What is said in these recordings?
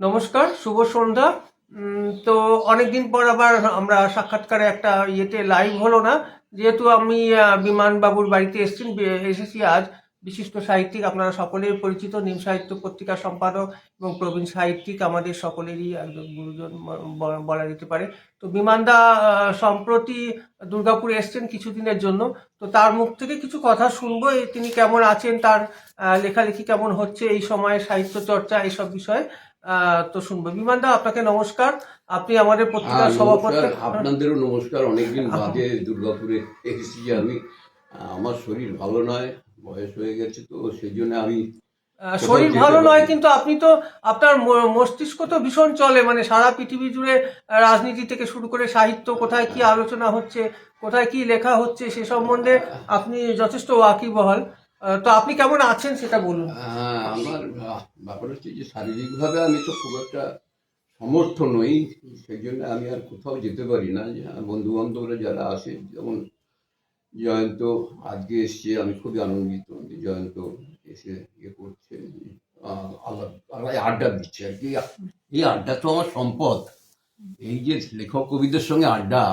নমস্কার শুভ সন্ধ্যা। তো অনেকদিন পর আবার আমরা সাক্ষাৎকারে একটা ইয়েতে লাইভ হলো না। যেহেতু আমি আহ, বিমান বাবুর বাড়িতে এসেছেন এসেছি আজ। বিশিষ্ট সাহিত্যিক আপনারা সকলের পরিচিত নিম সাহিত্য পত্রিকার সম্পাদক এবং প্রবীণ সাহিত্যিক আমাদের সকলেরই একজন গুরুজন বলা যেতে পারে। তো বিমানদা সম্প্রতি দুর্গাপুরে এসছেন কিছুদিনের জন্য। তো তার মুখ থেকে কিছু কথা শুনব তিনি কেমন আছেন তার লেখালেখি কেমন হচ্ছে এই সময়ে সাহিত্য চর্চা এইসব বিষয়ে। তো শুনব। বিমানদা আপনাকে নমস্কার। আপনি আমাদের পত্রিকার হ্যাঁ, সভাপতি। আপনাদেরও নমস্কার। অনেকদিন বাদে দুর্গাপুরে এসেছি আমি। আমার শরীর ভালো নয় বয়স হয়ে গেছে তো সেই জন্য আমি শরীর ভালো নয় কিন্তু আপনি তো আপনার মস্তিষ্ক তো ভীষণ চলে মানে সারা পৃথিবী জুড়ে রাজনীতি থেকে শুরু করে সাহিত্য কোথায় কি আলোচনা হচ্ছে কোথায় কি লেখা হচ্ছে সে সম্বন্ধে আপনি যথেষ্ট ওয়াকিবহাল। তো আপনি কেমন আছেন সেটা বলুন। আমার ব্যাপার হচ্ছে যে শারীরিকভাবে আমি তো খুব একটা সমর্থ নই সেই জন্য আমি আর কোথাও যেতে পারি না। বন্ধু বান্ধবরা যারা আসে যেমন জয়ন্ত আজকে এসছে আমি খুবই আনন্দিত যে জয়ন্ত এসে ইয়ে করছে আলাপ- আড্ডা দিচ্ছে আর কি। এই আড্ডা তো আমার সম্পদ। এই যে লেখক কবিদের সঙ্গে আড্ডা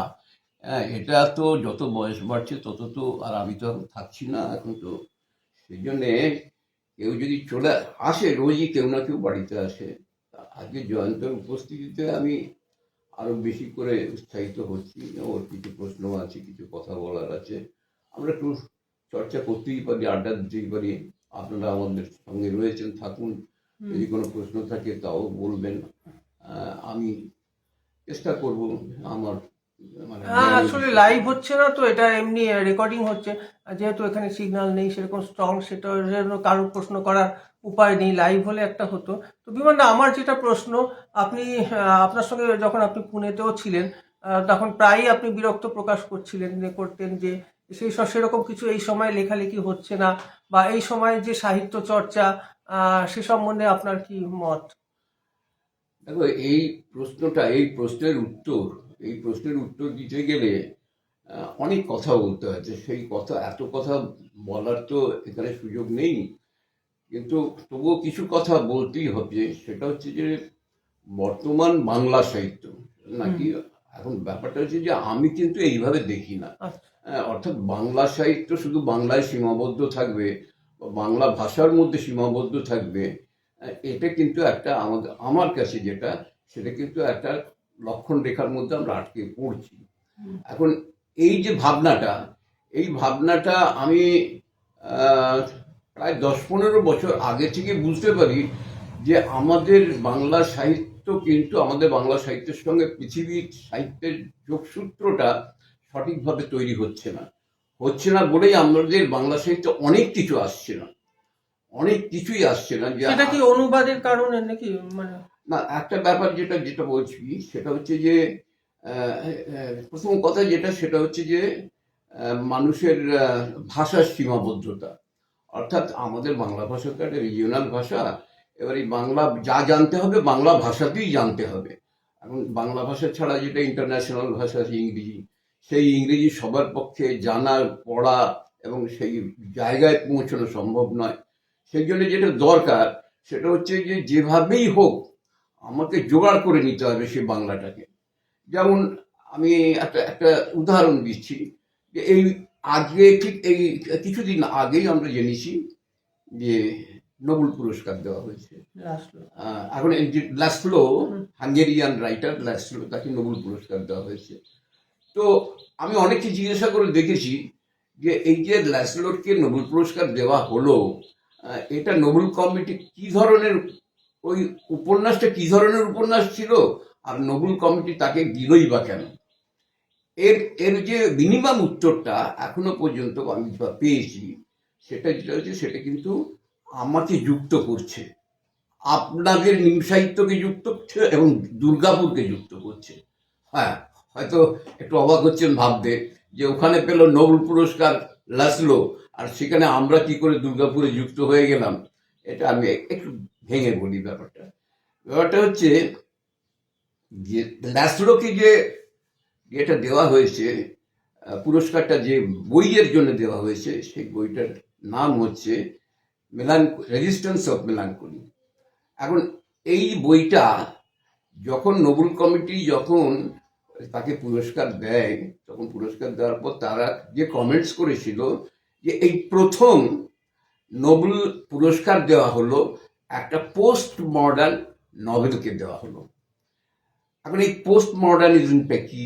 হ্যাঁ, এটা তো যত বয়স বাড়ছে তত তো আর আমি তো থাকছি না। এখন তো সেই জন্যে কেউ যদি চলে আসে রোজই কেউ না কেউ বাড়িতে আসে আজকে জয়ন্তের উপস্থিতিতে আমি আরও বেশি করে উৎসাহিত হচ্ছি। ওর কিছু প্রশ্ন আছে কিছু কথা বলার আছে। আমরা একটু চর্চা করতেই পারি আড্ডা দিতেই পারি। আপনারা আমাদের সঙ্গে রয়েছেন থাকুন। যদি কোনো প্রশ্ন থাকে তাও বলবেন। আমি চেষ্টা করব আমার হ্যাঁ আসলে লাইভ হচ্ছে না তো এটা এমনি রেকর্ডিং হচ্ছে। যেহেতু এখানে সিগন্যাল নেই সেরকম স্ট্রং সেটার জন্য কারোর প্রশ্ন করার উপায় নেই। লাইভ হলে একটা হতো। তো বিমানদা আমার যেটা প্রশ্ন আপনি আপনার সঙ্গে যখন আপনি পুনেতেও ছিলেন তখন প্রায়ই আপনি বিরক্ত প্রকাশ করছিলেন করতেন যে সেই সব সেরকম কিছু এই সময় লেখালেখি হচ্ছে না বা এই সময় যে সাহিত্য চর্চা সে সম্বন্ধে আপনার কি মত? দেখো এই প্রশ্নটা এই প্রশ্নের উত্তর এই প্রশ্নের উত্তর দিতে গেলে অনেক কথা বলতে হয়েছে সেই কথা এত কথা বলার তো এখানে সুযোগ নেই। কিন্তু তবুও কিছু কথা বলতেই হবে। সেটা হচ্ছে যে বর্তমান বাংলা সাহিত্য নাকি? এখন ব্যাপারটা হচ্ছে যে আমি কিন্তু এইভাবে দেখি না। আচ্ছা। হ্যাঁ, অর্থাৎ বাংলা সাহিত্য শুধু বাংলায় সীমাবদ্ধ থাকবে বাংলা ভাষার মধ্যে সীমাবদ্ধ থাকবে এটা কিন্তু একটা আমাদের আমার কাছে যেটা সেটা কিন্তু একটা লক্ষণ রেখার মধ্যে আমরা আটকে পড়ছি। এখন এই যে ভাবনাটা এই ভাবনাটা আমি প্রায় দশ পনেরো বছর আগে থেকে বুঝতে পারি যে আমাদের বাংলা সাহিত্য কিন্তু আমাদের বাংলা সাহিত্যের সঙ্গে পৃথিবীর সাহিত্যের যোগসূত্রটা সঠিকভাবে তৈরি হচ্ছে না। হচ্ছে না বলেই আমাদের বাংলা সাহিত্যে অনেক কিছু আসছে না। অনেক কিছুই আসছে না যে সেটা কি অনুবাদের কারণে নাকি মানে না, একটা ব্যাপার যেটা যেটা বলছি, সেটা হচ্ছে যে প্রথম কথা যেটা, সেটা হচ্ছে যে মানুষের ভাষার সীমাবদ্ধতা। অর্থাৎ আমাদের বাংলা ভাষা তো একটা রিজিওনাল ভাষা, এবার এই বাংলা যা জানতে হবে, বাংলা ভাষাতেই জানতে হবে। এখন বাংলা ভাষা ছাড়া যেটা ইন্টারন্যাশনাল ভাষা আছে ইংরেজি, সেই ইংরেজি সবার পক্ষে জানা, পড়া এবং সেই জায়গায় পৌঁছানো সম্ভব নয়। সেই জন্য যেটা দরকার, সেটা হচ্ছে যে, যেভাবেই হোক আমাকে জোগাড় করে নিতে হবে সেই বাংলাটাকে। যেমন আমি একটা একটা উদাহরণ দিচ্ছি যে এই আজকে ঠিক এই কিছুদিন আগেই আমরা জেনেছি যে নোবেল পুরস্কার দেওয়া হয়েছে। এখন লাসলো। হাঙ্গেরিয়ান রাইটার লাসলো তাকে নোবেল পুরস্কার দেওয়া হয়েছে। তো আমি অনেককে জিজ্ঞাসা করে দেখেছি যে এই যে ল্যাসলোটকে নোবেল পুরস্কার দেওয়া হলো এটা নোবেল কমিটি কি ধরনের ওই উপন্যাসটা কি ধরনের উপন্যাস ছিল? আর নোবেল কমিটি তাকে দিলই বা কেন? এর এর যে মিনিমাম উত্তরটা এখনও পর্যন্ত আমি পেয়েছি। সেটা যেটা হচ্ছে সেটা কিন্তু আমাকে যুক্ত করছে। আপনাদের নিম সাহিত্যকে যুক্ত করছে এবং দুর্গাপুরকে যুক্ত করছে। হ্যাঁ হয়তো একটু অবাক হচ্ছেন ভাবতে যে ওখানে পেল নোবেল পুরস্কার লাসলো, আর সেখানে আমরা কি করে দুর্গাপুরে যুক্ত হয়ে গেলাম? এটা আমি একটু ভেঙে বলি ব্যাপারটা। ব্যাপারটা হচ্ছে, যে লাসলোকে যে যেটা দেওয়া হয়েছে পুরস্কারটা যে বইয়ের জন্য দেওয়া হয়েছে, সেই বইটার নাম হচ্ছে মেলান রেজিস্ট্যান্স অফ মেলাঙ্কলি এখন এই বইটা যখন নোবেল কমিটি যখন তাকে পুরস্কার দেয়, তখন পুরস্কার দেওয়ার পর তারা যে কমেন্টস করেছিল, যে এই প্রথম নোবেল পুরস্কার দেওয়া হলো একটা পোস্ট মডার্ন নভেলকে দেওয়া হলো। এখন এই পোস্ট মডার্নিজমটা কি?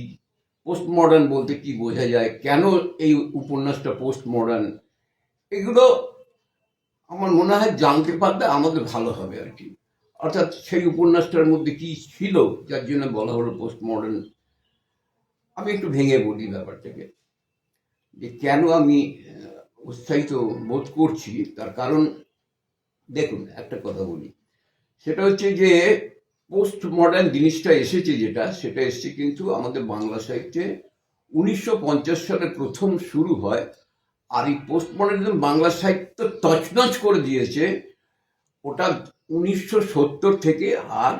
পোস্ট মডার্ন বলতে কি বোঝা যায়? কেন এই উপন্যাসটা পোস্ট মডার্ন এগুলো আমার মনে হয় জানতে পারলে আমাদের ভালো হবে আর কি। অর্থাৎ সেই উপন্যাসটার মধ্যে কি ছিল, যার জন্য বলা হলো পোস্ট মডার্ন আমি একটু ভেঙে বলি ব্যাপারটাকে। যে কেন আমি উৎসাহিত বোধ করছি, তার কারণ দেখুন, একটা কথা বলি। সেটা হচ্ছে যে পোস্ট মডার্ন জিনিসটা এসেছে যেটা, সেটা এসেছে কিন্তু আমাদের বাংলা সাহিত্যে উনিশশো পঞ্চাশ সালে প্রথম শুরু হয় আর এই পোস্ট মডার্নিজম বাংলা সাহিত্য তছনছ করে দিয়েছে ওটা উনিশশো সত্তর থেকে আর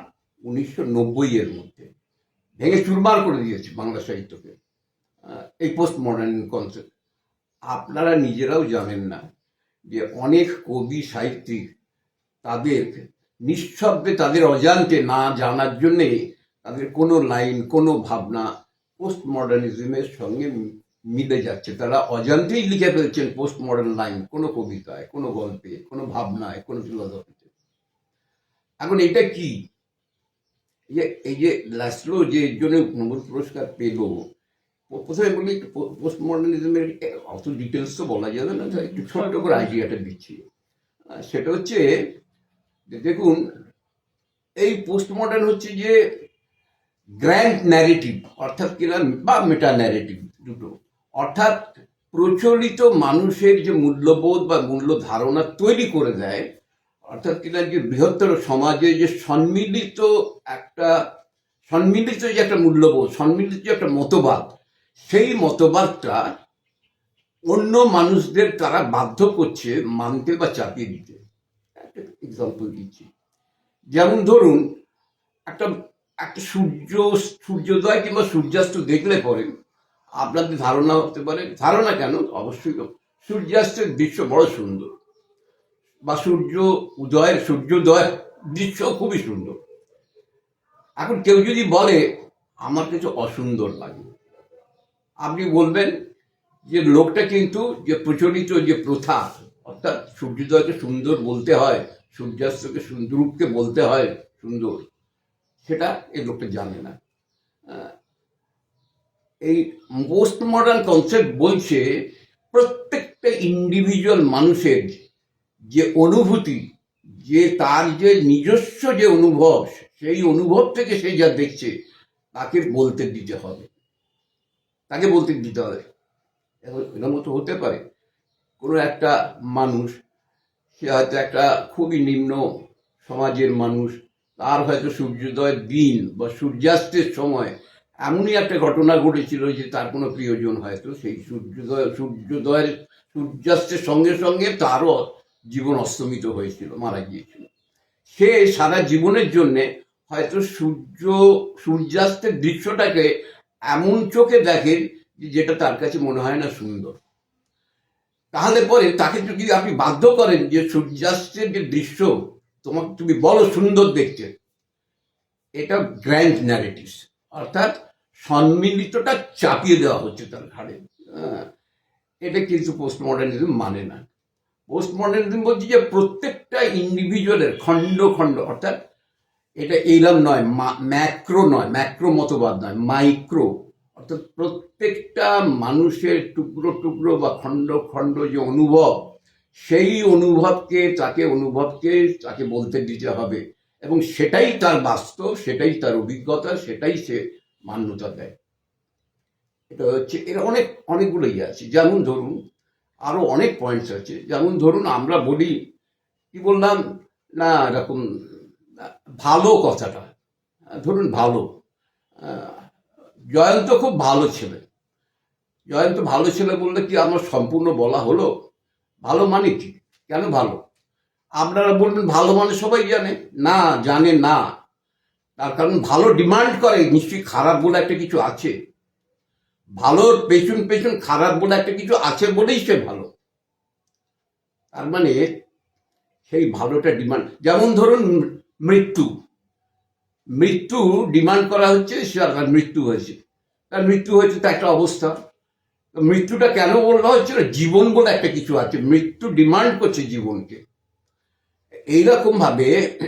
উনিশশো নব্বই এর মধ্যে। ভেঙে চুরমার করে দিয়েছে বাংলা সাহিত্যকে এই পোস্ট মডার্ন কনসেপ্ট আপনারা নিজেরাও জানেন না। যে অনেক কবি সাহিত্যিক তাদের, নিঃশব্দে তাদের অজান্তে না জানার জন্যে তাদের কোনো লাইন, কোনো ভাবনা পোস্ট মডার্নিজমের সঙ্গে মিলে যাচ্ছে। তারা অজান্তেই লিখে ফেলছেন পোস্ট মডার্ন লাইন কোনো কবিতায়, কোনো গল্পে, কোনো ভাবনায়, কোনো ফিলোসফিতে এখন এটা কি? এই যে এই যে জন্য নোবেল পুরস্কার পেল প্রথমে বলি পোস্ট মডার্নিজমের অত ডিটেলস তো বলা যাবে না একটু ছোট্ট করে আইডিয়াটা দিচ্ছি। সেটা হচ্ছে দেখুন, এই পোস্ট মডার্ন হচ্ছে যে গ্র্যান্ড ন্যারেটিভ অর্থাৎ কিনা বা মেটা ন্যারেটিভ দুটো। অর্থাৎ প্রচলিত মানুষের যে মূল্যবোধ বা মূল্য ধারণা তৈরি করে দেয়, অর্থাৎ কিনা যে বৃহত্তর সমাজে যে সম্মিলিত একটা, সম্মিলিত যে একটা মূল্যবোধ, সম্মিলিত যে একটা মতবাদ সেই মতবাদটা অন্য মানুষদের তারা বাধ্য করছে মানতে বা চাপিয়ে দিতে। একটা দিচ্ছি। যেমন ধরুন, একটা একটা সূর্য, সূর্যোদয় কিংবা সূর্যাস্ত দেখলে পরে আপনাদের ধারণা হতে পারে। ধারণা কেন? অবশ্যই সূর্যাস্তের দৃশ্য বড় সুন্দর বা সূর্য উদয়ের সূর্যোদয় দৃশ্য খুবই সুন্দর। এখন কেউ যদি বলে, আমার কিছু অসুন্দর লাগে। আপনি বলবেন যে লোকটা কিন্তু যে প্রচলিত যে প্রথা, অর্থাৎ সূর্যোদয়কে সুন্দর বলতে হয়, সূর্যাস্তকে রূপকে বলতে হয় সুন্দর, সেটা এই লোকটা জানে না। এই পোস্ট মডার্ন কনসেপ্ট বলছে প্রত্যেকটা ইন্ডিভিজুয়াল মানুষের যে অনুভূতি, যে তার যে নিজস্ব যে অনুভব, সেই অনুভব থেকে সে যা দেখছে, তাকে বলতে দিতে হবে। তাকে বলতে দিতে হবে। এরকম মতো হতে পারে। কোনো একটা মানুষ, সে হয়তো একটা খুবই নিম্ন সমাজের মানুষ, তার হয়তো সূর্যোদয়ের দিন বা সূর্যাস্তের সময় এমনই একটা ঘটনা ঘটেছিল যে তার কোনো প্রিয়জন হয়তো সেই সূর্যোদয়, সূর্যোদয়ের, সূর্যাস্তের সঙ্গে সঙ্গে তারও জীবন অস্তমিত হয়েছিল, মারা গিয়েছিল। সে সারা জীবনের জন্যে হয়তো সূর্য, সূর্যাস্তের দৃশ্যটাকে এমন চোখে দেখে যে যেটা তার কাছে মনে হয় না সুন্দর। তাহলে পরে তাকে যদি আপনি বাধ্য করেন যে সূর্যাস্তের যে দৃশ্য তোমাকে তুমি বলো সুন্দর দেখতে এটা গ্র্যান্ড ন্যারেটিভস অর্থাৎ সম্মিলিতটা চাপিয়ে দেওয়া হচ্ছে তার ঘাড়ে। হ্যাঁ, এটা কিন্তু পোস্ট মডার্নিজম মানে না। পোস্ট মডার্নিজম বলছে যে প্রত্যেকটা ইন্ডিভিজুয়ালের খণ্ড খণ্ড অর্থাৎ এটা এইরকম নয় ম্যাক্রো নয়, ম্যাক্রো মতবাদ নয়, মাইক্রো। অর্থাৎ প্রত্যেকটা মানুষের টুকরো টুকরো বা খণ্ড খণ্ড যে অনুভব, সেই অনুভবকে, তাকে অনুভবকে, তাকে বলতে দিতে হবে। এবং সেটাই তার বাস্তব, সেটাই তার অভিজ্ঞতা, সেটাই সে মান্যতা দেয়। এটা হচ্ছে, এর অনেক, অনেকগুলোই আছে। যেমন ধরুন, আরও অনেক পয়েন্টস আছে। যেমন ধরুন, আমরা বলি, কি বললাম? না, এরকম ভালো কথাটা। ধরুন ভালো। জয়ন্ত খুব ভালো ছেলে। জয়ন্ত ভালো ছেলে বললে কি আমার সম্পূর্ণ বলা হলো? ভালো মানে কি? কেন ভালো? আপনারা বলবেন ভালো মানে সবাই জানে। না জানে না। তার কারণ ভালো ডিমান্ড করে, নিশ্চয়ই খারাপ বলে একটা কিছু আছে। ভালোর পেছন পেছন খারাপ বলে একটা কিছু আছে বলেই সে ভালো। তার মানে সেই ভালোটা ডিমান্ড। যেমন ধরুন মৃত্যু। মৃত্যু ডিমান্ড করা হচ্ছে, সে তার মৃত্যু হয়েছে। তার মৃত্যু হয়েছে, তার একটা অবস্থা। মৃত্যুটা কেন বলা হচ্ছে জীবন বলে একটা কিছু আছে। মৃত্যু ডিমান্ড করছে জীবনকে। এইরকম ভাবে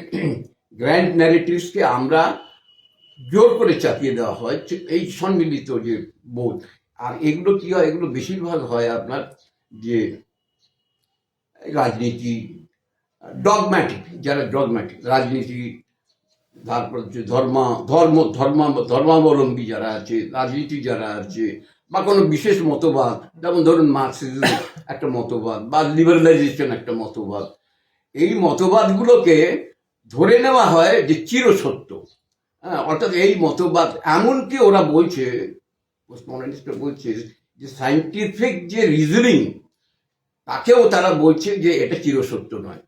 গ্র্যান্ড ন্যারেটিভসকে আমরা জোর করে চাপিয়ে দেওয়া হয় এই সম্মিলিত যে বোধ। আর এগুলো কি হয়, এগুলো বেশিরভাগ হয় আপনার যে রাজনীতি ডগম্যাটিক যারা ডগম্যাটিক রাজনীতি, তারপর হচ্ছে ধর্ম ধর্ম ধর্ম, ধর্মাবলম্বী যারা আছে, রাজনীতি যারা আছে, বা কোনো বিশেষ মতবাদ, যেমন ধরুন মার্কসিজম একটা মতবাদ, বা লিবারালাইজেশন একটা মতবাদ, এই মতবাদগুলোকে ধরে নেওয়া হয় যে চিরসত্য। হ্যাঁ অর্থাৎ এই মতবাদ এমনকি ওরা বলছে পোস্টমডার্নিস্টরা বলছে যে সাইন্টিফিক যে রিজনিং তাকেও তারা বলছে যে এটা চিরসত্য নয়।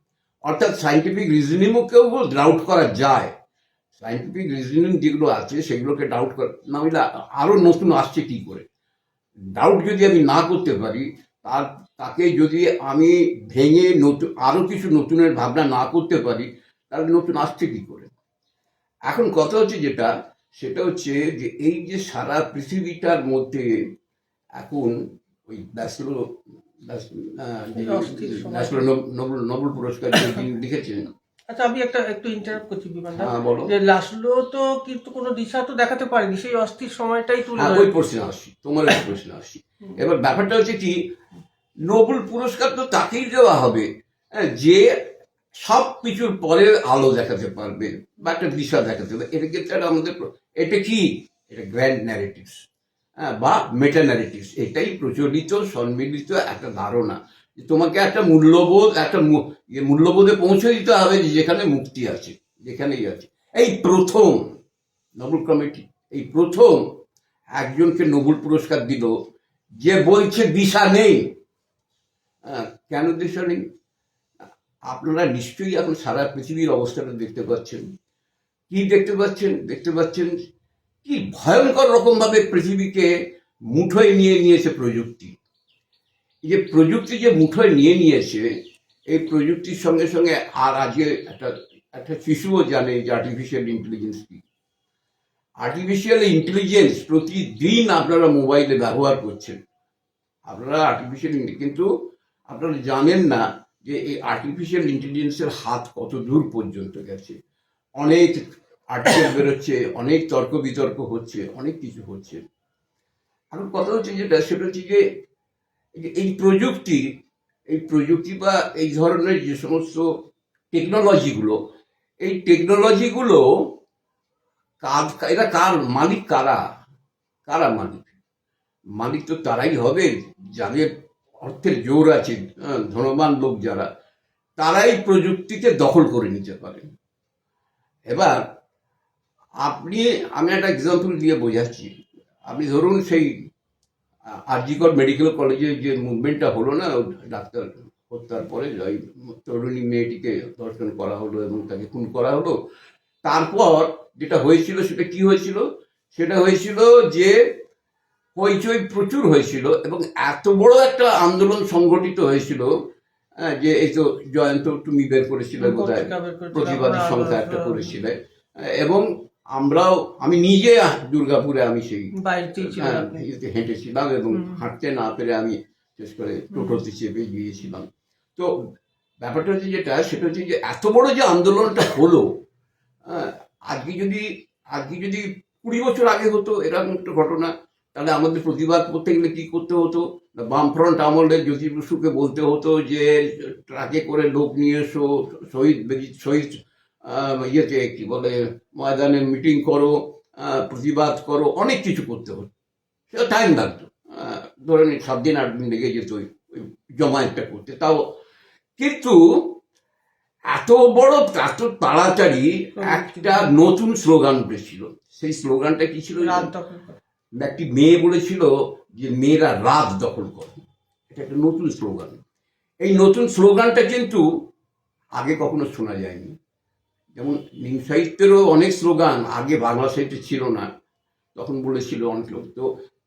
অর্থাৎ সাইন্টিফিক রিজনিংকেও ডাউট করা যায়। সাইন্টিফিক রিজনিং যেগুলো আছে, সেগুলোকে ডাউট করা না হলে আরও নতুন আসছে কি করে? ডাউট যদি আমি না করতে পারি, তার তাকে যদি আমি ভেঙে নতুন আরও কিছু নতুনের ভাবনা না করতে পারি, তাহলে নতুন আসছে কি করে? এখন কথা হচ্ছে যেটা, সেটা হচ্ছে যে এই যে সারা পৃথিবীটার মধ্যে এখন ওই ব্যাসলো নোবেল নোবেল পুরস্কার যে আচ্ছা আমি একটা একটু ইন্টারাপ্ট করছি বিমানদা হ্যাঁ যে লাসলো তো কিন্তু কোনো দিশা তো দেখাতে পারেনি সেই অস্থির সময়টাই তুলে ওই প্রশ্নে আসছি তোমার ওই প্রশ্নে আসছি। এবার ব্যাপারটা হচ্ছে কি নোবেল পুরস্কার তো তাকেই দেওয়া হবে। হ্যাঁ, যে সব কিছুর পরে আলো দেখাতে পারবে বা একটা দিশা দেখাতে পারবে এটা ক্ষেত্রে আমাদের এটা কি? এটা গ্র্যান্ড ন্যারেটিভস হ্যাঁ বা মেটা ন্যারেটিভস এটাই প্রচলিত সম্মিলিত একটা ধারণা। তোমাকে একটা মূল্যবোধ একটা ইয়ে মূল্যবোধে পৌঁছে দিতে হবে যেখানে মুক্তি আছে যেখানেই আছে। এই প্রথম নোবেল কমিটি এই প্রথম একজনকে নোবেল পুরস্কার দিল যে বলছে দিশা নেই। হ্যাঁ, কেন দিশা নেই? আপনারা নিশ্চয়ই এখন সারা পৃথিবীর অবস্থাটা দেখতে পাচ্ছেন। কি দেখতে পাচ্ছেন? দেখতে পাচ্ছেন কি ভয়ঙ্কর রকম ভাবে পৃথিবীকে মুঠোয় নিয়ে নিয়েছে প্রযুক্তি। যে প্রযুক্তি যে মুঠোয় নিয়ে নিয়েছে, এই প্রযুক্তির সঙ্গে সঙ্গে আর আজকে একটা একটা শিশুও জানে যে আর্টিফিশিয়াল ইন্টেলিজেন্স কি। আর্টিফিশিয়াল ইন্টেলিজেন্স প্রতিদিন আপনারা মোবাইলে ব্যবহার করছেন। আপনারা আর্টিফিশিয়াল কিন্তু আপনারা জানেন না যে এই আর্টিফিশিয়াল ইন্টেলিজেন্সের হাত কত দূর পর্যন্ত গেছে। অনেক আর্টিকেল বেরোচ্ছে অনেক তর্ক বিতর্ক হচ্ছে অনেক কিছু হচ্ছে। এখন কথা হচ্ছে যেটা সেটা হচ্ছে যে এই প্রযুক্তি এই প্রযুক্তি বা এই ধরনের যে সমস্ত টেকনোলজিগুলো এই টেকনোলজিগুলো কাজ এরা কার মালিক কারা? কারা মালিক? মালিক তো তারাই হবে যাদের অর্থের জোর আছে হ্যাঁ, ধনবান লোক যারা তারাই প্রযুক্তিকে দখল করে নিতে পারে এবার আপনি আমি একটা এক্সাম্পল দিয়ে বোঝাচ্ছি। আপনি ধরুন সেই আরজিকর মেডিকেল কলেজে যে মুভমেন্টটা হলো না ডাক্তার হত্যার পরে ওই তরুণী মেয়েটিকে ধর্ষণ করা হলো এবং তাকে খুন করা হলো। তারপর যেটা হয়েছিল সেটা কি হয়েছিল? সেটা হয়েছিল যে হইচই প্রচুর হয়েছিল এবং এত বড় একটা আন্দোলন সংগঠিত হয়েছিল যে এই তো জয়ন্ত তুমি বের করেছিল বের করেছিলাম, প্রতিবাদী সংখ্যা একটা করেছিলে। এবং আমরাও আমি নিজে দুর্গাপুরে আমি সেই হ্যাঁ, হেঁটেছিলাম এবং হাঁটতে না পেরে আমি শেষ করে টোটোতে চেপে গিয়েছিলাম। তো ব্যাপারটা হচ্ছে যেটা সেটা হচ্ছে যে এত বড় যে আন্দোলনটা হলো হ্যাঁ, আজকে যদি আজকে যদি কুড়ি বছর আগে হতো এরকম একটা ঘটনা তাহলে আমাদের প্রতিবাদ করতে গেলে কি করতে হতো? বামফ্রন্ট আমলে জ্যোতি বসুকে বলতে হতো যে ট্রাকে করে লোক নিয়ে এসো শহীদ শহীদ ইয়েতে কি বলে ময়দানে মিটিং করো প্রতিবাদ করো অনেক কিছু করতে হতো। সেটা টাইম লাগতো। ধরে নিন সাত দিন আট দিন লেগে যেত ওই জমায়েতটা করতে। তাও কিন্তু এত বড় এত তাড়াতাড়ি একটা নতুন স্লোগান উঠেছিল। সেই স্লোগানটা কি ছিল? রাত জানেন? দখল একটি মেয়ে বলেছিল যে মেয়েরা রাত দখল করে। এটা একটা নতুন স্লোগান। এই নতুন স্লোগানটা কিন্তু আগে কখনো শোনা যায়নি। যেমন নিম সাহিত্যেরও অনেক স্লোগান, আগে বাংলা সাহিত্যে ছিল না, তখন বলেছিল অনেক লোক। তো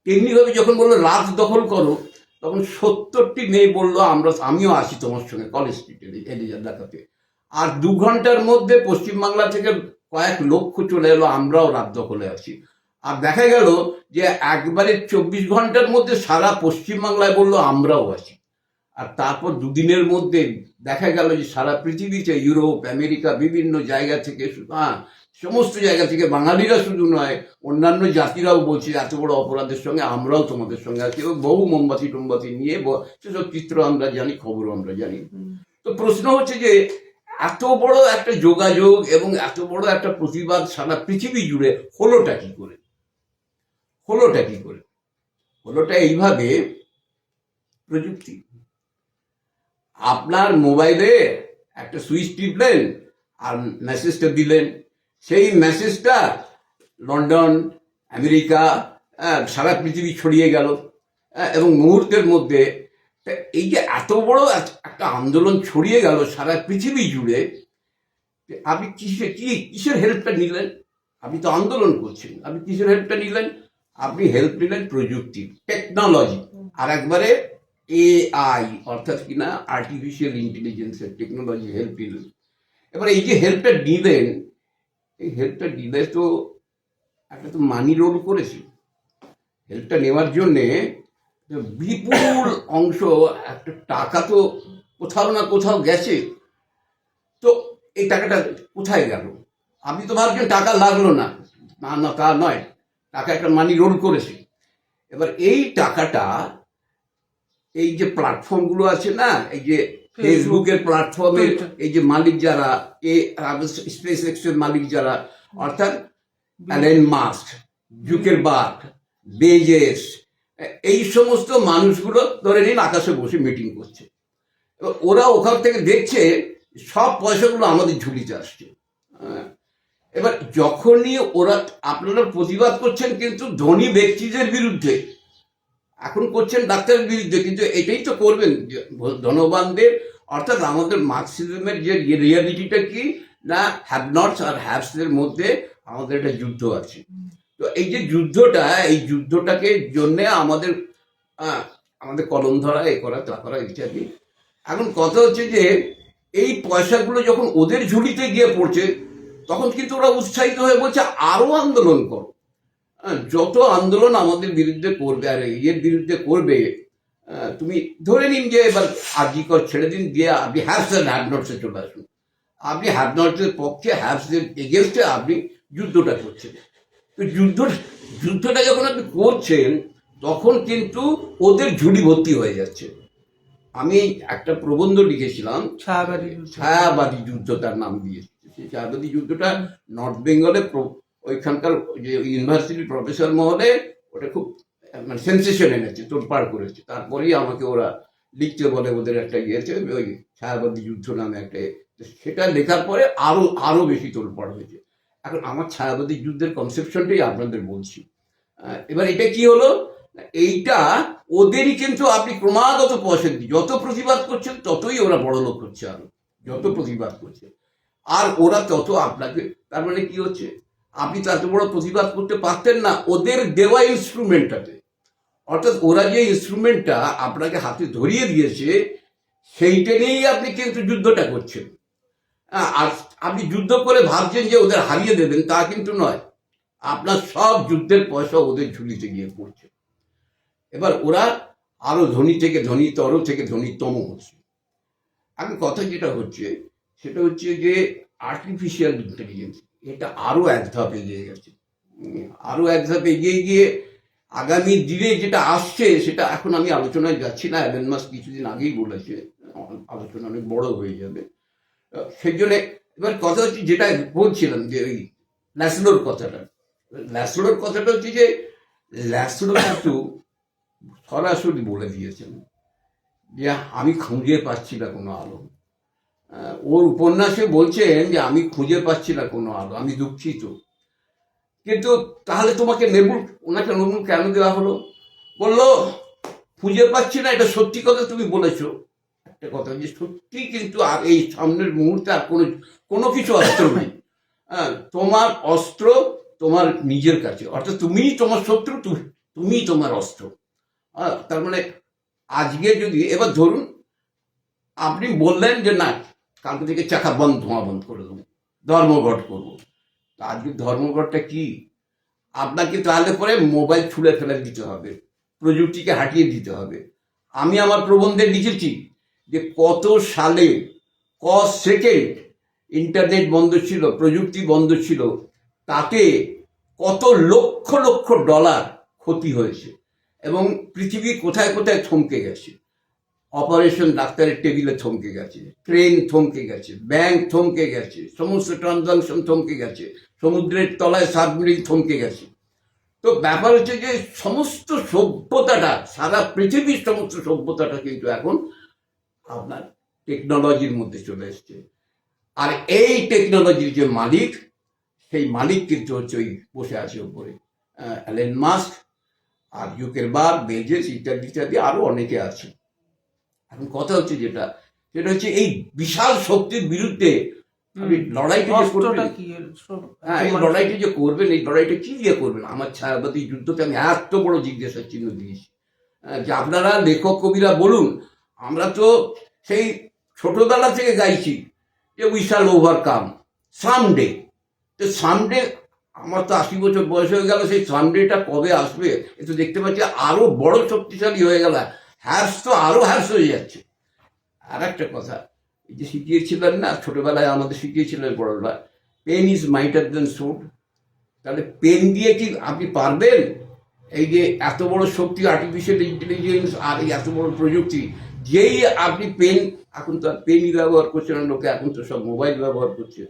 তেমনিভাবে যখন বলল রাত দখল করো, তখন সত্তরটি মেয়ে বলল, আমরা, আমিও আসি তোমার সঙ্গে কলেজ স্ট্রিটে এলিজার দেখাতে। আর দু ঘণ্টার মধ্যে পশ্চিমবাংলা থেকে কয়েক লক্ষ চলে এলো, আমরাও রাত দখলে আছি। আর দেখা গেল যে একবারে চব্বিশ ঘণ্টার মধ্যে সারা পশ্চিমবাংলায় বলল, আমরাও আছি আর তারপর দুদিনের মধ্যে দেখা গেল যে সারা পৃথিবীতে ইউরোপ, আমেরিকা, বিভিন্ন জায়গা থেকে হ্যাঁ সমস্ত জায়গা থেকে বাঙালিরা শুধু নয়, অন্যান্য জাতিরাও বলছে এত বড় অপরাধের সঙ্গে আমরাও তোমাদের সঙ্গে আছি। এবং বহু মোমবাতি টোমবাতি নিয়ে সেসব চিত্র আমরা জানি, খবরও আমরা জানি। তো প্রশ্ন হচ্ছে যে এত বড় একটা যোগাযোগ এবং এত বড় একটা প্রতিবাদ সারা পৃথিবী জুড়ে হলোটা কি করে? হলোটা কি করে? হলোটা এইভাবে প্রযুক্তি আপনার মোবাইলে একটা সুইচ টিপলেন আর মেসেজটা দিলেন। সেই মেসেজটা লন্ডন আমেরিকা আহ, সারা পৃথিবী ছড়িয়ে গেল। আহ, এবং মুহূর্তের মধ্যে এই যে এত বড় এক- একটা আন্দোলন ছড়িয়ে গেল সারা পৃথিবী জুড়ে আপনি কিসে কি কিসের হেল্পটা নিলেন? আপনি তো আন্দোলন করছেন। আপনি কিসের হেল্পটা নিলেন? আপনি হেল্প নিলেন প্রযুক্তি টেকনোলজি আর একবারে এআই অর্থাৎ কিনা আর্টিফিশিয়াল ইন্টেলিজেন্সের টেকনোলজি হেল্প নিলেন এবার এই যে হেল্পটা নিলেন এই হেল্পটা নিলে তো একটা তো মানি রোল করেছে। হেল্পটা নেওয়ার জন্যে বিপুল অংশ, একটা টাকা তো কোথাও না কোথাও গেছে। তো এই টাকাটা কোথায় গেল? আপনি তো ভাবছেন টাকা লাগল না। না না, তা নয়। টাকা একটা মানি রোল করেছে। এবার এই টাকাটা এই যে প্ল্যাটফর্মগুলো আছে না এই যে ফেসবুকের প্ল্যাটফর্মের. এই যে মালিক যারা এ স্পেস এক্সের মালিক যারা অর্থাৎ Elon Musk Zucker Zuckerberg Bezos এই সমস্ত মানুষগুলো ধরে নিন আকাশে বসে মিটিং করছে ওরা ওখান থেকে দেখছে সব পয়সাগুলো আমাদের ঝুলিতে আসছে হ্যাঁ। এবার যখনই ওরা আপনারা প্রতিবাদ করছেন কিন্তু ধনী ব্যক্তিদের বিরুদ্ধে এখন করছেন ডাক্তারের বিরুদ্ধে, কিন্তু এটাই তো করবেন। ধনবানদের, অর্থাৎ আমাদের মার্কসিজমের যে রিয়ালিটিটা কি, না হ্যাভ নটস আর হ্যাভসদের মধ্যে আমাদের একটা যুদ্ধ আছে। তো এই যে যুদ্ধটা, এই যুদ্ধটাকে জন্যে আমাদের আমাদের কলম ধরা, এ করা, তা করা ইত্যাদি। এখন কথা হচ্ছে যে, এই পয়সাগুলো যখন ওদের ঝুলিতে গিয়ে পড়ছে, তখন কিন্তু ওরা উৎসাহিত হয়ে বলছে, আরও আন্দোলন করো। যত আন্দোলন আমাদের বিরুদ্ধে করবে আর ইয়ের বিরুদ্ধে করবে তুমি ধরে নিন যে এবার আজিকর ছেড়ে দিন দিয়ে আপনি হ্যাভস অ্যান্ড হ্যাভ নটসে চলে আসুন। আপনি হ্যাভ নটসের পক্ষে হ্যাভসের এগেনস্টে আপনি যুদ্ধটা করছেন। তো যুদ্ধ যুদ্ধটা যখন আপনি করছেন তখন কিন্তু ওদের ঝুলি ভর্তি হয়ে যাচ্ছে। আমি একটা প্রবন্ধ লিখেছিলাম ছায়াবাড়ি যুদ্ধ। ছায়াবাদী যুদ্ধ তার নাম দিয়েছে। সেই ছায়াবাদী যুদ্ধটা নর্থ বেঙ্গলে ওইখানকার যে ইউনিভার্সিটির প্রফেসর মহলে ওটা খুব মানে সেন্সেশন এনেছে, তোড়পাড় করেছে। তারপরেই আমাকে ওরা লিখতে বলে ওদের একটা ইয়েছে ওই ছায়াবাদী যুদ্ধ নামে একটা। সেটা লেখার পরে আরও আরও বেশি তোড়পাড় হয়েছে। এখন আমার ছায়াবাদী যুদ্ধের কনসেপশনটাই আপনাদের বলছি। এবার এটা কি হলো? এইটা ওদেরই কিন্তু আপনি ক্রমাগত পয়সা দিন। যত প্রতিবাদ করছেন, ততই ওরা বড় লোক হচ্ছে আরও। যত প্রতিবাদ করছে। আর ওরা তত আপনাকে, তার মানে কি হচ্ছে? আপনি তো এত বড় প্রতিবাদ করতে পারতেন না, ওদের দেওয়া ইনস্ট্রুমেন্টটাতে অর্থাৎ ওরা যে ইনস্ট্রুমেন্টটা আপনাকে হাতে ধরিয়ে দিয়েছে, সেইটা নিয়েই আপনি কিন্তু যুদ্ধটা করছেন। আর আপনি যুদ্ধ করে ভাবছেন যে ওদের হারিয়ে দেবেন, তা কিন্তু নয়। আপনার সব যুদ্ধের পয়সা ওদের ঝুলিতে গিয়ে পড়ছে। এবার ওরা আরও ধনী থেকে ধনীতর থেকে ধনীতম হচ্ছে। এখন কথা যেটা হচ্ছে, সেটা হচ্ছে যে আর্টিফিশিয়াল ইন্টেলিজেন্স এটা আরও এক ধাপ এগিয়ে গেছে। উম, আরও এক ধাপ এগিয়ে গিয়ে আগামী দিনে যেটা আসছে সেটা এখন আমি আলোচনায় যাচ্ছি না। অ্যালেন মাস কিছুদিন আগেই বলেছে আলোচনা অনেক বড় হয়ে যাবে। সেই জন্য এবার কথা হচ্ছে যেটা বলছিলাম যে ওই ল্যাসলোর কথাটা। ল্যাসলোর কথাটা হচ্ছে যে ল্যাসলো কিন্তু সরাসরি বলে দিয়েছেন যে আমি খুঁজে পাচ্ছি না কোনো আলো। ওর উপন্যাসে বলছেন যে আমি খুঁজে পাচ্ছি না কোনো আলো আমি দুঃখিত। কিন্তু তাহলে তোমাকে নেবুল ওনাকে নেবুল কেন দেওয়া হলো? বলল খুঁজে পাচ্ছি না এটা সত্যি কথা তুমি বলেছ। একটা কথা যে সত্যি কিন্তু আর এই সামনের মুহূর্তে আর কোনো কোনো কিছু অস্ত্র নেই। হ্যাঁ তোমার অস্ত্র তোমার নিজের কাছে অর্থাৎ তুমিই তোমার শত্রু তুমি তুমিই তোমার অস্ত্র। হ্যাঁ, তার মানে আজকে যদি এবার ধরুন আপনি বললেন যে না কালকে থেকে চাকা বন্ধ, ধোঁয়া বন্ধ করে দেবো। ধর্মঘট করব। আজকে ধর্মঘটটা কি? আপনাকে তাহলে পরে মোবাইল ছুলে ফেলে দিতে হবে, প্রযুক্তিকে হাঁটিয়ে দিতে হবে। আমি আমার প্রবন্ধে লিখেছি যে কত সালে ক সেকেন্ড ইন্টারনেট বন্ধ ছিল, প্রযুক্তি বন্ধ ছিল, তাতে কত লক্ষ লক্ষ ডলার ক্ষতি হয়েছে এবং পৃথিবী কোথায় কোথায় থমকে গেছে। অপারেশন ডাক্তারের টেবিলে থমকে গেছে, ট্রেন থমকে গেছে, ব্যাংক থমকে গেছে, সমস্ত ট্রানজাকশন থমকে গেছে, সমুদ্রের তলায় সাবমেরিন থমকে গেছে। তো ব্যাপার হচ্ছে যে সমস্ত সভ্যতাটা, সারা পৃথিবীর সমস্ত সভ্যতাটা কিন্তু এখন আপনার টেকনোলজির মধ্যে চলে এসছে। আর এই টেকনোলজির যে মালিক, সেই মালিক কিন্তু হচ্ছে ওই বসে আছে উপরে অ্যালেন মাস্ক আর ইউকেরবার বেজেস ইত্যাদি ইত্যাদি আরও অনেকে আছে। এখন কথা হচ্ছে যেটা সেটা হচ্ছে এই বিশাল শক্তির বিরুদ্ধে আপনি লড়াইটা যে করবেন। হ্যাঁ এই লড়াইটা যে করবেন এই লড়াইটা কি দিয়ে করবেন? আমার ছায়াবাদী যুদ্ধকে আমি এত বড় জিজ্ঞাসা চিহ্ন দিয়েছি। হ্যাঁ, যে আপনারা লেখক কবিরা বলুন আমরা তো সেই ছোটবেলা থেকে গাইছি যে উই শাল ওভারকাম সামডে তো সামডে আমার তো আশি বছর বয়স হয়ে গেল সেই সামডেটা কবে আসবে? এ তো দেখতে পাচ্ছি আরও বড় শক্তিশালী হয়ে গেল। হ্যার্স তো আরও হ্যার্স হয়ে যাচ্ছে। আর একটা কথা, এই যে শিখিয়েছিলেন না, ছোটবেলায় আমাদের শিখিয়েছিলেন বড়রা pen is mightier than sword তাহলে পেন দিয়ে কি আপনি পারবেন? এই যে এত বড় শক্তি আর্টিফিশিয়াল ইন্টেলিজেন্স আর এই এত বড় প্রযুক্তি, যেই আপনি পেন এখন তো আর পেনই ব্যবহার করছে না লোকে, এখন তো সব মোবাইল ব্যবহার করছে।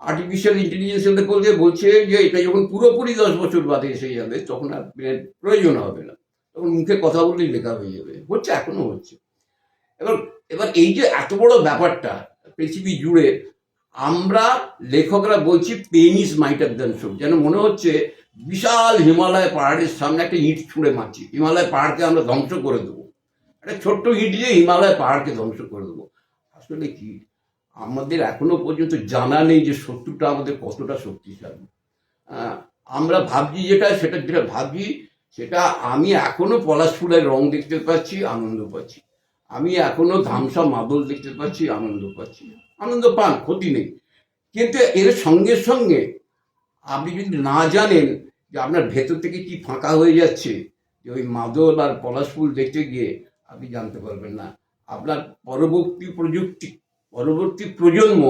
আর্টিফিশিয়াল ইন্টেলিজেন্স বলতে বলছে যে এটা যখন পুরোপুরি দশ বছর বাদে এসে যাবে, তখন আর পেনের প্রয়োজন হবে না। তখন মুখে কথা বললেই লেখা হয়ে যাবে। হচ্ছে, এখনও হচ্ছে। এবার এবার এই যে এত বড় ব্যাপারটা, পৃথিবী জুড়ে, আমরা লেখকরা বলছি pen is mightier than sword যেন মনে হচ্ছে, বিশাল হিমালয় পাহাড়ের সামনে একটা ইট ছুঁড়ে মারছি। হিমালয় পাহাড়কে আমরা ধ্বংস করে দেবো। একটা ছোট্ট ইট দিয়ে হিমালয় পাহাড়কে ধ্বংস করে দেবো। আসলে কি? আমাদের এখনও পর্যন্ত জানা নেই যে শত্রুটা আমাদের কতটা শক্তিশালী। আমরা ভাবছি যেটা, সেটা যেটা ভাবছি সেটা আমি এখনও পলাশ ফুলের রং দেখতে পাচ্ছি, আনন্দ পাচ্ছি। আমি এখনও ধামসা মাদল দেখতে পাচ্ছি, আনন্দ পাচ্ছি। আনন্দ পান, ক্ষতি নেই। কিন্তু এর সঙ্গে সঙ্গে আপনি যদি না জানেন যে আপনার ভেতর থেকে কি ফাঁকা হয়ে যাচ্ছে, যে ওই মাদল আর পলাশ ফুল দেখতে গিয়ে আপনি জানতে পারবেন না। আপনার পরবর্তী প্রযুক্তি, পরবর্তী প্রজন্ম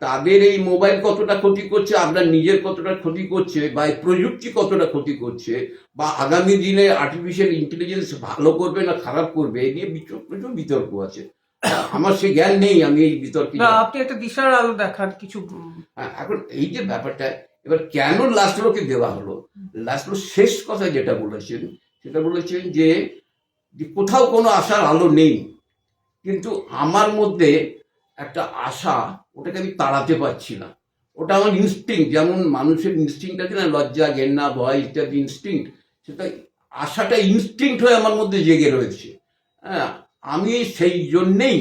তাদের এই মোবাইল কতটা ক্ষতি করছে আপনার নিজের কতটা ক্ষতি করছে বা এই প্রযুক্তি কতটা ক্ষতি করছে বা আগামী দিনে আর্টিফিশিয়াল ইন্টেলিজেন্স ভালো করবে না খারাপ করবে এই নিয়ে প্রচুর বিতর্ক আছে। আমার সে জ্ঞান নেই আমি এই বিতর্কে না আপনি একটা দিশার আলো দেখান কিছু হ্যাঁ, এখন এই যে ব্যাপারটা এবার কেন লাস্টলোকে দেওয়া হলো? লাস্টলো শেষ কথা যেটা বলেছেন সেটা বলেছেন যে যে কোথাও কোনো আশার আলো নেই। কিন্তু আমার মধ্যে একটা আশা ওটাকে আমি তাড়াতে পারছি না। ওটা আমার ইনস্টিংক্ট যেমন মানুষের ইনস্টিংক্ট আছে না লজ্জা ঘেন্না ভয় ইত্যাদি ইনস্টিংক্ট সেটা আশাটা ইনস্টিংক্ট হয়ে আমার মধ্যে জেগে রয়েছে। হ্যাঁ আমি সেই জন্যেই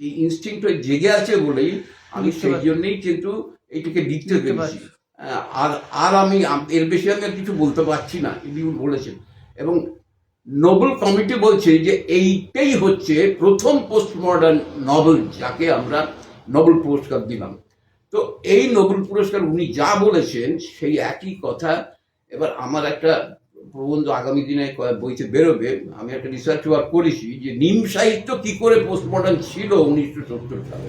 এই ইনস্টিংক্ট হয়ে জেগে আছে বলেই আমি সেই জন্যেই কিন্তু এইটাকে লিখতে পেরেছি। হ্যাঁ, আর আর আমি এর বেশি আমি আর কিছু বলতে পারছি না এটি বলেছেন। এবং নোবেল কমিটি বলছে যে এইটাই হচ্ছে প্রথম পোস্ট মডার্ন নভেল যাকে আমরা নোবেল পুরস্কার দিলাম। তো এই নোবেল পুরস্কার উনি যা বলেছেন সেই একই কথা। এবার আমার একটা প্রবন্ধ আগামী দিনে বইতে বেরোবে। আমি একটা রিসার্চ ওয়ার্ক করেছি যে নিম সাহিত্য কি করে পোস্ট মডার্ন ছিল উনিশশো সত্তর সালে।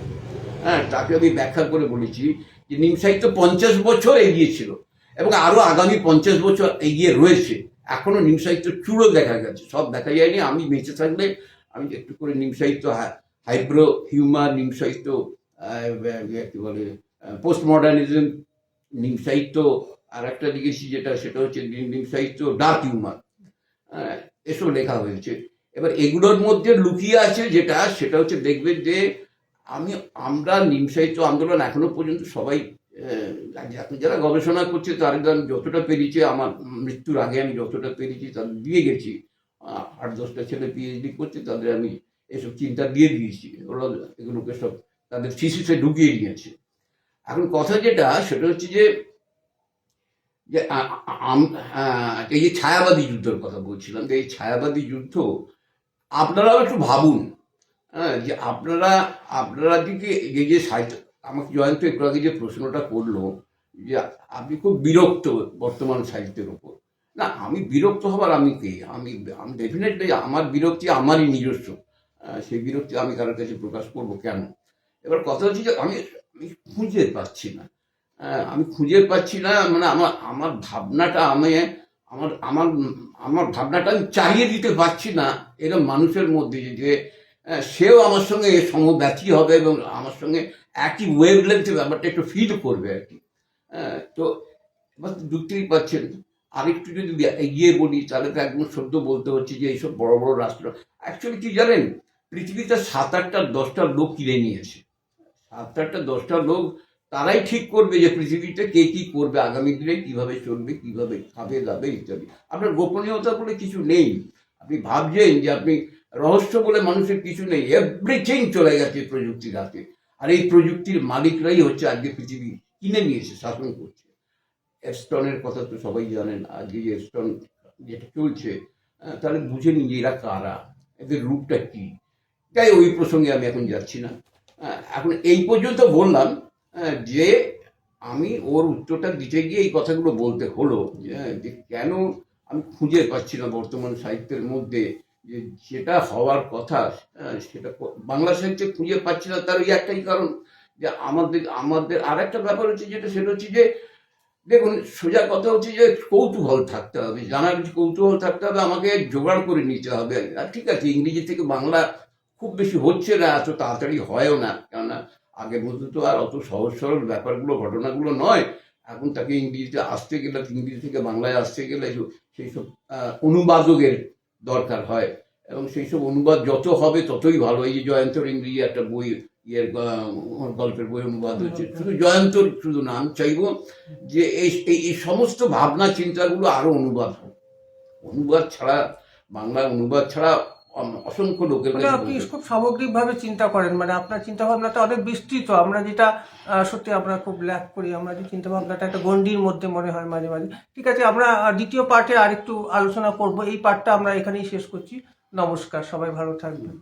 হ্যাঁ তাকে আমি ব্যাখ্যা করে বলেছি যে নিম সাহিত্য পঞ্চাশ বছর এগিয়ে ছিল এবং আরও আগামী পঞ্চাশ বছর এগিয়ে রয়েছে। এখনও নিম সাহিত্য চূড়ো দেখা গেছে। সব দেখা যায়নি। আমি বেঁচে থাকলে আমি একটু করে নিম সাহিত্য হাইব্রো হিউমার নিম সাহিত্য কি বলে পোস্ট মডার্নিজম নিম সাহিত্য আর একটা লিখেছি যেটা, সেটা হচ্ছে নিম- সাহিত্য ডার্ক হিউমার এসব লেখা হয়েছে। এবার এগুলোর মধ্যে লুকিয়ে আছে যেটা, সেটা হচ্ছে দেখবেন যে আমি, আমরা নিম সাহিত্য আন্দোলন এখনও পর্যন্ত সবাই যারা গবেষণা করছে তারা যতটা পেরেছি, আমার মৃত্যুর আগে আমি যতটা পেরেছি তাদের দিয়ে গেছি। আট, দশটা ছেলে পিএইচডি করছে, তাদের আমি এসব চিন্তা দিয়ে দিয়েছি। ওরা এগুলোকে সব তাদের থিসিসে ঢুকিয়ে নিয়েছে। এখন কথা যেটা, সেটা হচ্ছে যে যে এই যে ছায়াবাদী যুদ্ধের কথা বলছিলাম, যে এই ছায়াবাদী যুদ্ধ, আপনারাও একটু ভাবুন হ্যাঁ যে আপনারা আপনারা দিকে এই যে সাহিত্য আমাকে জয়ন্ত একটু যে প্রশ্নটা করল যে আপনি খুব বিরক্ত বর্তমান সাহিত্যের উপর না, আমি বিরক্ত হবার আমি কে? আমি আমি ডেফিনেটলি আমার বিরক্তি আমারই নিজস্ব। সেই বিরক্তি আমি কারোর কাছে প্রকাশ করব কেন? এবার কথা হচ্ছে যে আমি আমি খুঁজে পাচ্ছি না। আমি খুঁজে পাচ্ছি না মানে আমার আমার ভাবনাটা আমি, আমার আমার আমার ভাবনাটা আমি চালিয়ে দিতে পারছি না এরকম মানুষের মধ্যে যে সেও আমার সঙ্গে সমব্যথী হবে এবং আমার সঙ্গে একই ওয়েভ লেন্থে ব্যাপারটা একটু ফিল করবে আর কি। আহ, তো এবার বুঝতেই পারছেন আরেকটু যদি এগিয়ে বলি তাহলে তো একদম সদ্য বলতে হচ্ছে যে এইসব বড় বড় রাষ্ট্র অ্যাকচুয়ালি কি জানেন? পৃথিবীতে সাত আটটা দশটা লোক কিনে নিয়েছে সাত আটটা দশটা লোক তারাই ঠিক করবে যে পৃথিবীতে কে কি করবে আগামী দিনে কীভাবে চলবে কীভাবে খাবে দাবে ইত্যাদি। আপনার গোপনীয়তা বলে কিছু নেই। আপনি ভাবছেন যে আপনি রহস্য বলে মানুষের কিছু নেই। এভরিথিং চলে গেছে প্রযুক্তির হাতে। আর এই প্রযুক্তির মালিকরাই হচ্ছে আজকে পৃথিবী কিনে নিয়েছে শাসন করছে। এস্টনের কথা তো সবাই জানেন। আজকে যে এস্টন যেটা চলছে তাহলে বুঝে নিন যে এরা কারা? এদের রূপটা কি? তাই ওই প্রসঙ্গে আমি এখন যাচ্ছি না। এখন এই পর্যন্ত বললাম যে আমি ওর উত্তরটা দিতে গিয়ে এই কথাগুলো বলতে হলো যে কেন আমি খুঁজে পাচ্ছি না বর্তমান সাহিত্যের মধ্যে যে যেটা হওয়ার কথা সেটা বাংলা সাহিত্যে খুঁজে পাচ্ছি না, তার ওই একটাই কারণ যে আমাদের আমাদের আর একটা ব্যাপার হচ্ছে যেটা, সেটা হচ্ছে যে, দেখুন, সোজা কথা হচ্ছে যে কৌতূহল থাকতে হবে জানার কৌতূহল থাকতে হবে, আমাকে জোগাড় করে নিতে হবে। আর ঠিক আছে, ইংরেজি থেকে বাংলা খুব বেশি হচ্ছে না, এত তাড়াতাড়ি হয়ও না, কেননা আগের মতো তো আর অত সহজ সরল ব্যাপারগুলো, ঘটনাগুলো নয়। এখন তাকে ইংরেজিতে আসতে গেলে, ইংরেজি থেকে বাংলায় আসতে গেলে, সেই সব অনুবাদকের দরকার হয়। এবং সেই সব অনুবাদ যত হবে ততই ভালো। এই যে জয়ন্তর ইংরেজি একটা বই ইয়ের গল্পের বই অনুবাদ হচ্ছে শুধু জয়ন্তর শুধু না আমি চাইব যে এই এই- এই সমস্ত ভাবনা চিন্তাগুলো আরও অনুবাদ হোক। অনুবাদ ছাড়া বাংলা অনুবাদ ছাড়া অসংখ্য লোকের মানে আপনি খুব খুব সামগ্রিকভাবে চিন্তা করেন মানে আপনার চিন্তা ভাবনাটা অনেক বিস্তৃত। আমরা যেটা সত্যি আমরা খুব ল্যাক করি আমরা যে চিন্তা ভাবনাটা একটা গণ্ডির মধ্যে মনে হয় মাঝে মাঝে। ঠিক আছে আমরা দ্বিতীয় পার্টে আরেকটু আলোচনা করব এই পার্টটা আমরা এখানেই শেষ করছি। নমস্কার সবাই ভালো থাকবেন।